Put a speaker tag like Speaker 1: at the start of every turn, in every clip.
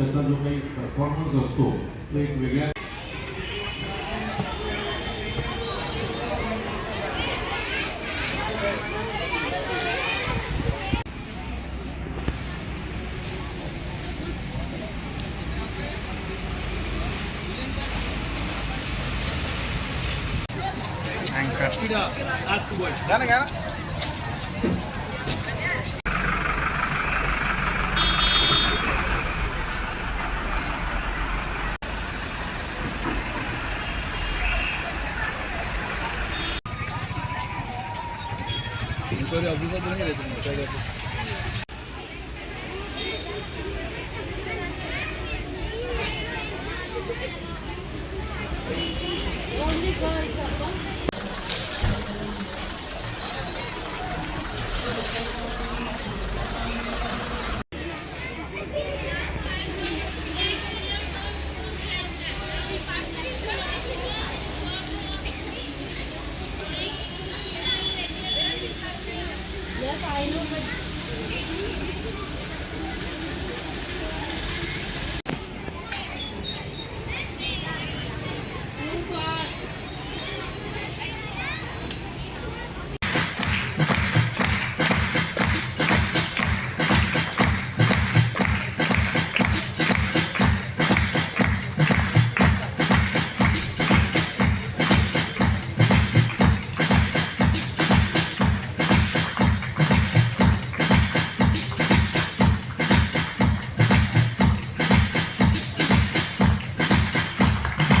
Speaker 1: त्याचा जो काही परफॉर्मन्स असतो तो एक वेगळ्या
Speaker 2: Bunları yazdığında bunu getirdim. Thank you.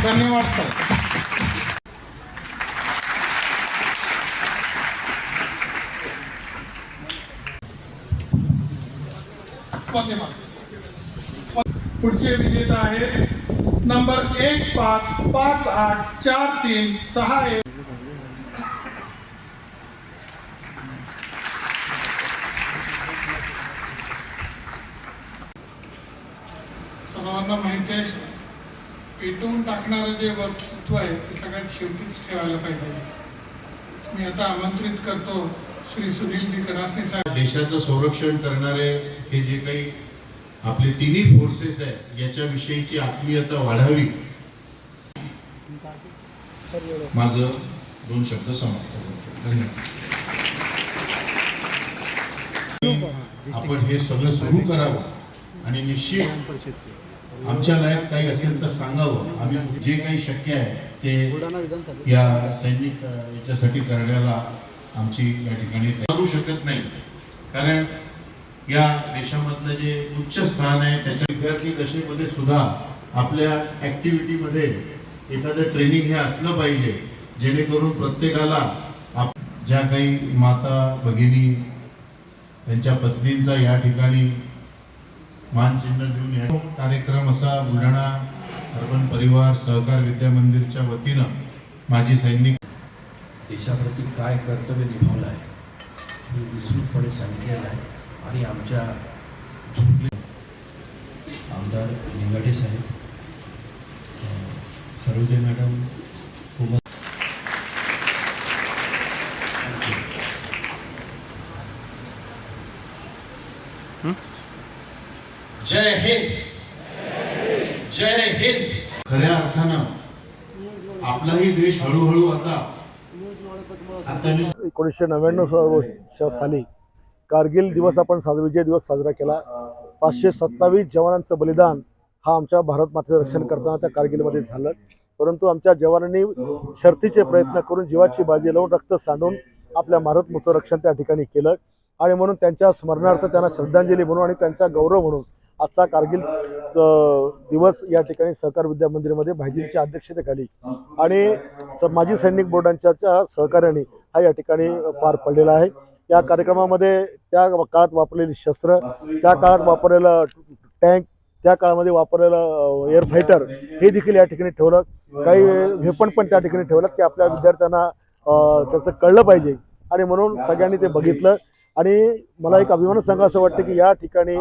Speaker 3: धन्यवाद सर। विजेता आहे नंबर एक पाच पाच आठ, चार तीन, सहा एक. सर्वांना माहिती आहे पेटवून टाकणारं जे वक्तृत्व आहे ते सगळ्यात शेवटीच ठेवायला पाहिजे. मी आता आमंत्रित करतो श्री सुनीलजी कडासने साहेब.
Speaker 1: देशाचं संरक्षण करणारे हे जे काही आपले तिन्ही फोर्सेस आहेत याच्याविषयीची आत्मीयता वाढावी. माझं दोन शब्द समाप्त करतो. धन्यवाद. आपण हे सगळं सुरू करावं आणि निश्चित आमच्या लायक काही असेल तर सांगावं. आम्ही जे काही शक्य आहे ते या सैनिक याच्यासाठी करण्याला आमची या ठिकाणी करू शकत नाही. कारण या देशामधलं जे उच्च स्थान आहे त्याच्या विद्यार्थी दशेमध्ये सुद्धा आपल्या ऍक्टिव्हिटीमध्ये एखादं ट्रेनिंग हे असलं पाहिजे जेणेकरून प्रत्येकाला आप ज्या काही माता भगिनी त्यांच्या पत्नींचा या ठिकाणी मानचिन्ह देऊन या कार्यक्रम असा बुलढाणा अर्बन परिवार सहकार विद्या मंदिरच्या वतीनं माजी सैनिक
Speaker 4: देशाप्रती काय कर्तव्य निभावलं आहे हे विस्तृतपणे सांगितलेलं आहे आणि आमच्या झुकले आमदार लिंगाडे साहेब सरोजे मॅडम कुमार
Speaker 1: जय हिंद. जय हिंद. खऱ्या अर्थानं आपलाही देश हळूहळू आता
Speaker 5: एकोणीसशे नव्याण्णव साली कारगिल दिवस आपण साजरा विजय दिवस साजरा केला. पाचशे सत्तावीस जवानांचं बलिदान हा आमच्या भारत मातेचं रक्षण करताना त्या कारगिलमध्ये झालं. परंतु आमच्या जवानांनी शर्थीचे प्रयत्न करून जीवाची बाजी लावून रक्त सांडून आपल्या भारतमुचं रक्षण त्या ठिकाणी केलं. आणि म्हणून त्यांच्या स्मरणार्थ त्यांना श्रद्धांजली म्हणून आणि त्यांचा गौरव म्हणून आजचा कारगिल दिवस या ठिकाणी सहकार विद्या मंदिरामध्ये भाईजींच्या अध्यक्षतेखाली. आणि स- माजी सैनिक बोर्डांच्या सहकार्याने हा या ठिकाणी पार पडलेला आहे. या कार्यक्रमामध्ये त्या काळात वापरलेली शस्त्र त्या काळात वापरलेलं टँक त्या काळामध्ये वापरलेलं एअर फायटर हे देखील या ठिकाणी ठेवलं. काही वेपण पण त्या ठिकाणी ठेवलं की आपल्या विद्यार्थ्यांना त्याचं कळलं पाहिजे. आणि म्हणून सगळ्यांनी ते बघितलं. आणि मला एक अभिमान सांगा असं वाटतं की या ठिकाणी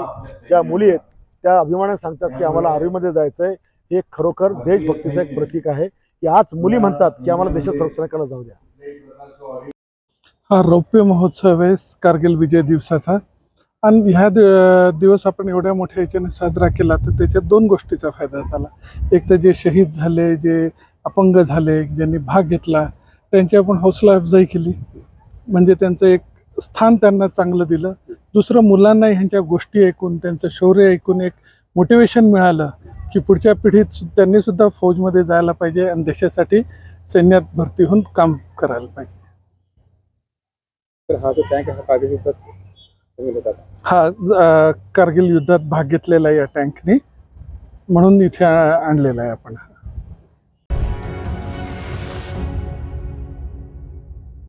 Speaker 5: ज्या मुली आहेत त्या अभिमानाने सांगतात की आम्हाला आर्मीमध्ये जायचं आहे हे खरोखर देशभक्तीचं एक प्रतीक आहे. की आज मुली म्हणतात की आम्हाला देशात संरक्षणाला जाऊ द्या.
Speaker 3: हा रौप्य महोत्सव आहे. कारगिल विजय दिवसाचा.
Speaker 6: आणि ह्या दिवस आपण एवढ्या मोठ्या याच्याने साजरा केला तर त्याच्यात दोन गोष्टीचा फायदा झाला. एक तर जे शहीद झाले जे अपंग झाले ज्यांनी भाग घेतला त्यांची आपण हौसला अफजाई केली. म्हणजे त्यांचं एक स्थान त्यांना चांगलं दिलं. दुसरं मुलांना ह्यांच्या गोष्टी ऐकून त्यांचं शौर्य ऐकून एक मोटिवेशन मिळालं की पुढच्या पिढीत त्यांनी सुद्धा फौजमध्ये जायला पाहिजे आणि देशासाठी सैन्यात भरती होऊन काम करायला पाहिजे.
Speaker 7: तर हा जो टँक आहे हा कारगिल युद्धात
Speaker 6: हा कारगिल भाग घेतलेला आहे या टँकने म्हणून इथे आणलेला आहे आपण